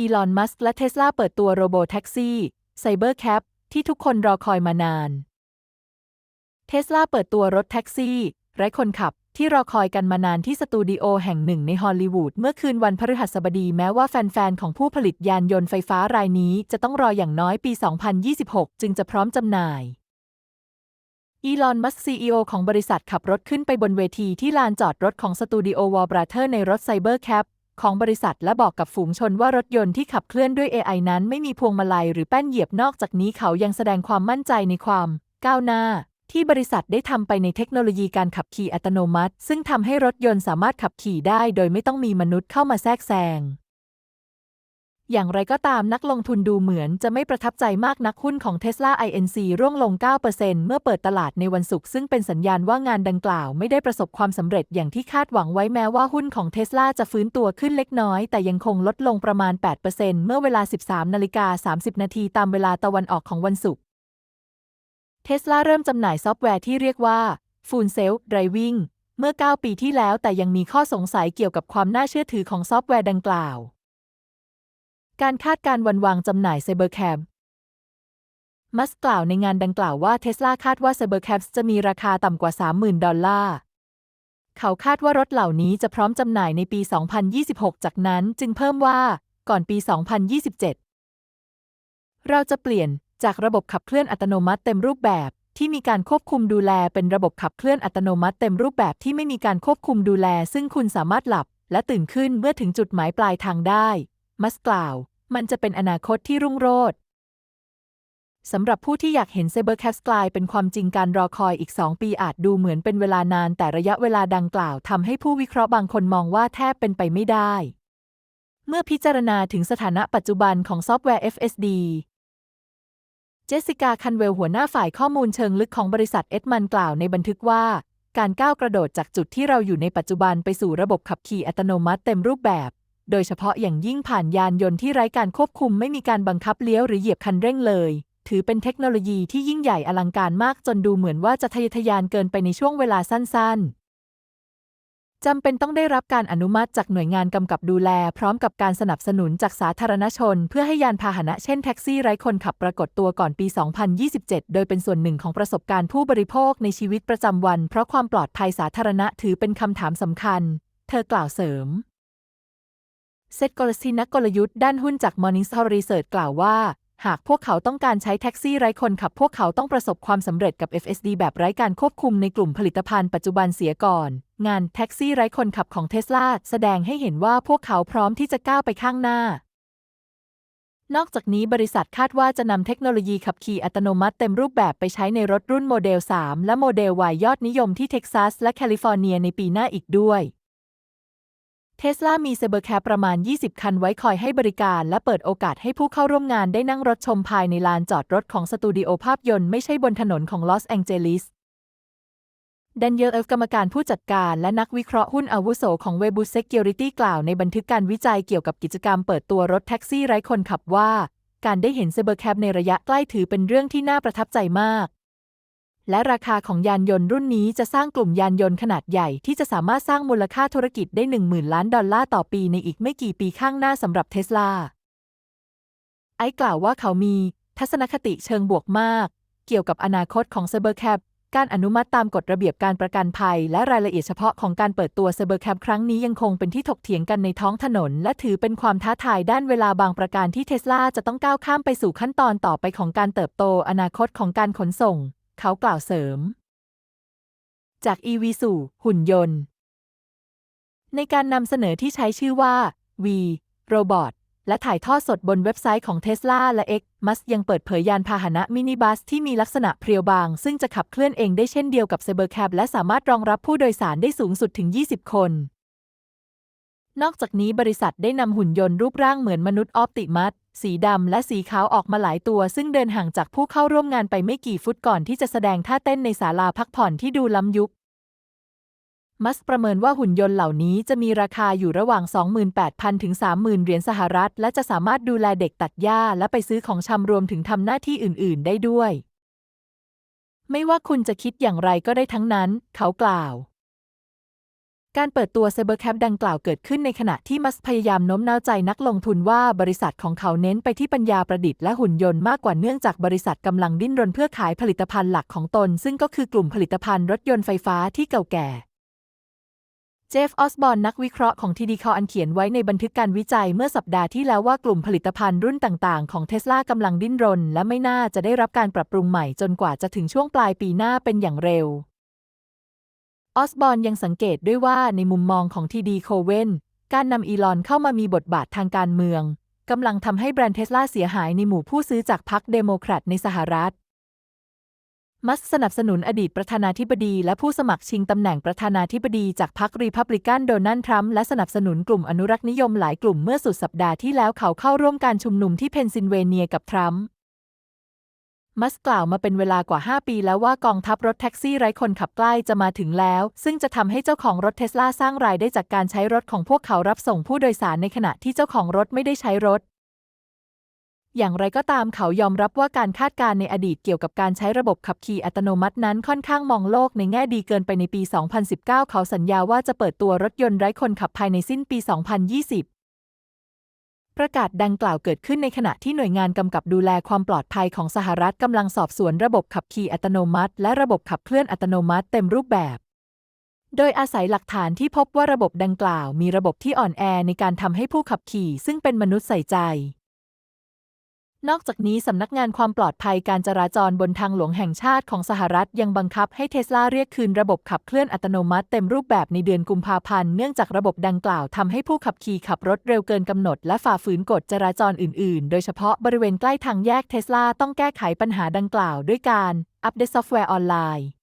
อีลอนมัสก์และเทสลาเปิดตัวโรโบแท็กซี่ไซเบอร์แคปที่ทุกคนรอคอยมานานเทสลาเปิดตัวรถแท็กซี่ ไร้คนขับที่รอคอยกันมานานที่สตูดิโอแห่งหนึ่งในฮอลลีวูดเมื่อคืนวันพฤหัสบดีแม้ว่าแฟน ๆ ของผู้ผลิตยานยนต์ไฟฟ้ารายนี้จะต้องรออย่างน้อยปี 2026 จึงจะพร้อมจำหน่าย อีลอน มัสก์ซีอของบริษัทขับรถขึ้นไปบนเวทีที่ลานจอดรถของสตูดิโอวอลบราเธอร์ในรถไซเบอร์แคป ของบริษัทและบอกกับฝูงชนว่ารถยนต์ที่ขับเคลื่อนด้วย AI นั้นไม่มีพวงมาลัยหรือแป้นเหยียบนอกจากนี้เขายังแสดงความมั่นใจในความ ก้าวหน้า ที่บริษัทได้ทำไปในเทคโนโลยีการขับขี่อัตโนมัติ ซึ่งทำให้รถยนต์สามารถขับขี่ได้โดยไม่ต้องมีมนุษย์เข้ามาแทรกแซง อย่างไรก็ตามนักลงทุนดูเหมือนจะไม่ประทับใจมากนักหุ้นของ Tesla Inc ร่วงลง 9%เมื่อเปิดตลาดในวันศุกร์ซึ่งเป็นสัญญาณว่างานดังกล่าวไม่ได้ประสบความสำเร็จอย่างที่คาดหวังไว้แม้ว่าหุ้นของ Tesla จะฟื้นตัวขึ้นเล็กน้อย แต่ยังคงลดลงประมาณ 8%เมื่อเวลา 13นาฬิกา30 นาทีตามเวลาตะวันออกของวันศุกร์ Tesla เริ่มจำหน่ายซอฟต์แวร์ที่เรียกว่า Full Self Driving เมื่อ 9 ปีที่แล้วแต่ยังมีข้อสงสัยเกี่ยวกับความน่าเชื่อถือของซอฟต์แวร์ดังกล่าว การคาดการวันวางจำหน่าย Cybercab มัสกล่าวในงานดังกล่าวว่าเทสลาคาดว่า Cybercab จะมีราคาต่ำกว่า 30,000 ดอลลาร์เขาคาดว่ารถเหล่านี้จะพร้อมจำหน่ายในปี 2026 จากนั้นจึงเพิ่มว่า ก่อนปี 2027 เราจะเปลี่ยนจากระบบขับเคลื่อนอัตโนมัติเต็มรูปแบบ ที่มีการควบคุมดูแลเป็นระบบขับเคลื่อนอัตโนมัติเต็มรูปแบบที่ไม่มีการควบคุมดูแล ซึ่งคุณสามารถหลับ และตื่นขึ้นเมื่อถึงจุดหมายปลายทางได้ มัสกล่าว มันจะเป็นอนาคตที่รุ่งโรจน์สำหรับผู้ที่อยากเห็น Cybercab กลายเป็นความจริงการรอคอยอีก 2 ปีอาจดูเหมือนเป็นเวลานาน แต่ระยะเวลาดังกล่าวทำให้ผู้วิเคราะห์บางคนมองว่าแทบเป็นไปไม่ได้ เมื่อพิจารณาถึงสถานะปัจจุบันของซอฟต์แวร์ FSD เจสสิกาคันเวลหัวหน้าฝ่ายข้อมูลเชิงลึกของบริษัทเอ็ดมันกล่าวในบันทึกว่า การก้าวกระโดดจากจุดที่เราอยู่ในปัจจุบันไปสู่ระบบขับขี่อัตโนมัติเต็มรูปแบบ โดยเฉพาะอย่างยิ่งผ่านยานยนต์ที่ไร้การควบคุมไม่มีการบังคับเลี้ยวหรือเหยียบคันเร่งเลย ถือเป็นเทคโนโลยีที่ยิ่งใหญ่อลังการมากจนดูเหมือนว่าจะทะเยอทะยานเกินไปในช่วงเวลาสั้น ๆ จำเป็นต้องได้รับการอนุมัติจากหน่วยงานกำกับดูแล พร้อมกับการสนับสนุนจากสาธารณชน เพื่อให้ยานพาหนะเช่นแท็กซี่ไร้คนขับปรากฏตัวก่อนปี 2027 โดยเป็นส่วนหนึ่งของประสบการณ์ผู้บริโภคในชีวิตประจำวัน เพราะความปลอดภัยสาธารณะถือเป็นคำถามสำคัญ เธอกล่าวเสริม เซตกลศินักกลยุทธ์ด้านหุ้นจาก Morningstar Research กล่าวว่า หากพวกเขาต้องการใช้แท็กซี่ไร้คนขับพวกเขาต้องประสบความสำเร็จกับ FSD แบบไร้การควบคุมในกลุ่มผลิตภัณฑ์ปัจจุบันเสียก่อน งานแท็กซี่ไร้คนขับของเทสลาแสดงให้เห็นว่าพวกเขาพร้อมที่จะก้าวไปข้างหน้า นอกจากนี้บริษัทคาดว่าจะนำเทคโนโลยีขับขี่อัตโนมัติเต็มรูปแบบไปใช้ในรถรุ่นโมเดล 3 และโมเดล Y ยอดนิยมที่เท็กซัสและแคลิฟอร์เนียในปีหน้าอีกด้วย เทสลามีเซเบอร์แคปประมาณ 20 คันไว้คอยให้บริการ และเปิดโอกาสให้ผู้เข้าร่วมงานได้นั่งรถชมภายในลานจอดรถของสตูดิโอภาพยนตร์ไม่ใช่บนถนนของลอสแองเจลิสดันเยลเอฟกรรมการผู้จัดการและนักวิเคราะห์หุ้นอาวุโสของเวบูเซกิ u r i t y กล่าวในบันทึกการวิจัยเกี่ยวกับกิจกรรมเปิดตัวรถแท็กซี่ไร้คนขับว่า การได้เห็นเซเบอร์แคปในระยะใกล้ถือเป็นเรื่องที่น่าประทับใจมาก และราคาของยานยนต์รุ่นนี้จะสร้างกลุ่มยานยนต์ขนาดใหญ่ที่จะสามารถสร้างมูลค่าธุรกิจได้ 10,000 ล้านดอลลาร์ต่อปีในอีกไม่กี่ปีข้างหน้าสำหรับเทสลา ไอ้กล่าวว่าเขามีทัศนคติเชิงบวกมาก เกี่ยวกับอนาคตของเซเบอร์แคปการอนุมัติตามกฎระเบียบการประกันภัย และรายละเอียดเฉพาะของการเปิดตัวเซเบอร์แคปครั้งนี้ยังคงเป็นที่ถกเถียงกันในท้องถนน และถือเป็นความท้าทายด้านเวลาบางประการที่เทสลาจะต้องก้าวข้ามไปสู่ขั้นตอนต่อไปของการเติบโตอนาคตของการขนส่ง เขากล่าวเสริม จาก EV สู่หุ่นยนต์ ในการนำเสนอที่ใช้ชื่อว่า V Robot และถ่ายทอดสดบนเว็บไซต์ของ Tesla และ X มัสยังเปิดเผยยานพาหนะมินิบัสที่มีลักษณะเพรียวบาง ซึ่งจะขับเคลื่อนเองได้เช่นเดียวกับ Cybercab และสามารถรองรับผู้โดยสารได้สูงสุดถึง 20 คน นอกจากนี้บริษัทได้นำหุ่นยนต์รูปร่างเหมือนมนุษย์ออปติมัส สีดำและสีขาวออกมาหลายตัว ซึ่งเดินห่างจากผู้เข้าร่วมงานไปไม่กี่ฟุตก่อนที่จะแสดงท่าเต้นในศาลาพักผ่อนที่ดูล้ำยุค มัสประเมินว่าหุ่นยนต์เหล่านี้จะมีราคาอยู่ระหว่าง 28,000 ถึง 30,000 เหรียญสหรัฐ และจะสามารถดูแลเด็กตัดหญ้า และไปซื้อของชำรวมถึงทำหน้าที่อื่น ๆ ได้ด้วย ไม่ว่าคุณจะคิดอย่างไรก็ได้ทั้งนั้น เขากล่าว การเปิดตัว Cybercab ดังกล่าวเกิดขึ้นในขณะที่มัสพยายามโน้มน้าวใจนักลงทุนว่าบริษัทของเขาเน้นไปที่ปัญญาประดิษฐ์และหุ่นยนต์มากกว่าเนื่องจากบริษัทกำลังดิ้นรนเพื่อขายผลิตภัณฑ์หลักของตน ซึ่งก็คือกลุ่มผลิตภัณฑ์รถยนต์ไฟฟ้าที่เก่าแก่ เจฟ ออสบอร์นนักวิเคราะห์ของทีดีคออันเขียนไว้ในบันทึกการวิจัยเมื่อสัปดาห์ที่แล้วว่ากลุ่มผลิตภัณฑ์รุ่นต่างๆ ของเทสลากำลังดิ้นรน และไม่น่าจะได้รับการปรับปรุงใหม่จนกว่าจะถึงช่วงปลายปีหน้าเป็นอย่างเร็ว ออสบอนยังสังเกตด้วยว่าในมุมมองของทีดีโคเวนการนำอีลอนเข้ามามีบทบาททางการเมืองกำลังทำให้แบรนด์เทสลาเสียหายในหมู่ผู้ซื้อจากพรรคเดโมแครตในสหรัฐ มัสสนับสนุนอดีตประธานาธิบดี และผู้สมัครชิงตำแหน่งประธานาธิบดีจากพรรครีพับลิกันโดนัลด์ทรัมป์และสนับสนุนกลุ่มอนุรักษ์นิยมหลายกลุ่มเมื่อสุดสัปดาห์ที่แล้วเขาเข้าร่วมการชุมนุมที่เพนซิลเวเนียกับทรัมป์ มัสกล่าวมาเป็นเวลากว่า 5 ปีแล้วว่ากองทัพรถแท็กซี่ไร้คนขับใกล้จะมาถึงแล้ว ซึ่งจะทำให้เจ้าของรถเทสลาสร้างรายได้จากการใช้รถของพวกเขารับส่งผู้โดยสารในขณะที่เจ้าของรถไม่ได้ใช้รถ อย่างไรก็ตามเขายอมรับว่าการคาดการณ์ในอดีตเกี่ยวกับการใช้ระบบขับขี่อัตโนมัตินั้นค่อนข้างมองโลกในแง่ดีเกินไปในปี 2019 เขาสัญญาว่าจะเปิดตัวรถยนต์ไร้คนขับภายในสิ้นปี 2020 ประกาศดังกล่าวเกิดขึ้นในขณะที่หน่วยงานกำกับดูแลความปลอดภัยของสหรัฐกำลังสอบสวนระบบขับขี่อัตโนมัติ และระบบขับเคลื่อนอัตโนมัติเต็มรูปแบบ โดยอาศัยหลักฐานที่พบว่าระบบดังกล่าว มีระบบที่อ่อนแอในการทำให้ผู้ขับขี่ซึ่งเป็นมนุษย์ใส่ใจ นอกจากนี้สำนักงานความปลอดภัยการจราจรบนทางหลวงแห่งชาติของสหรัฐยังบังคับให้เทสลาเรียกคืนระบบขับเคลื่อนอัตโนมัติเต็มรูปแบบในเดือนกุมภาพันธ์ เนื่องจากระบบดังกล่าวทำให้ผู้ขับขี่ขับรถเร็วเกินกำหนดและฝ่าฝืนกฎจราจรอื่นๆ โดยเฉพาะบริเวณใกล้ทางแยกเทสลาต้องแก้ไขปัญหาดังกล่าวด้วยการอัปเดตซอฟต์แวร์ออนไลน์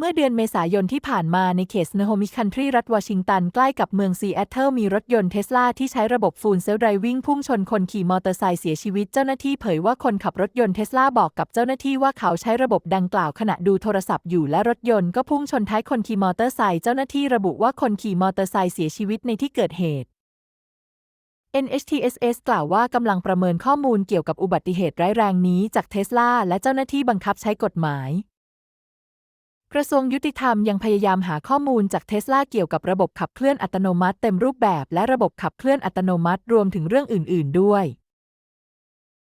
เมื่อเดือนเมษายนที่ผ่านมาในเขตสโนโฮมิคันทรีรัฐวอชิงตัน ใกล้กับเมืองซีแอตเทิลมีรถยนต์เทสลาที่ใช้ระบบฟูลเซลล์ไดรวิ่งพุ่งชนคนขี่มอเตอร์ไซค์เสียชีวิตเจ้าหน้าที่เผยว่าคนขับรถยนต์เทสลาบอกกับเจ้าหน้าที่ว่าเขาใช้ระบบดังกล่าวขณะดูโทรศัพท์อยู่และรถยนต์ก็พุ่งชนท้ายคนขี่มอเตอร์ไซค์เจ้าหน้าที่ระบุว่าคนขี่มอเตอร์ไซค์เสียชีวิตในที่เกิดเหตุ NHTSA กล่าวว่ากำลังประเมินข้อมูลเกี่ยวกับอุบัติเหตุร้ายแรงนี้จากเทสลาและเจ้าหน้าที่บังคับใช้กฎหมาย กระทรวงยุติธรรมยังพยายามหาข้อมูลจากเทสลาเกี่ยวกับระบบขับเคลื่อนอัตโนมัติเต็มรูปแบบและระบบขับเคลื่อนอัตโนมัติรวมถึงเรื่องอื่น ๆ ด้วย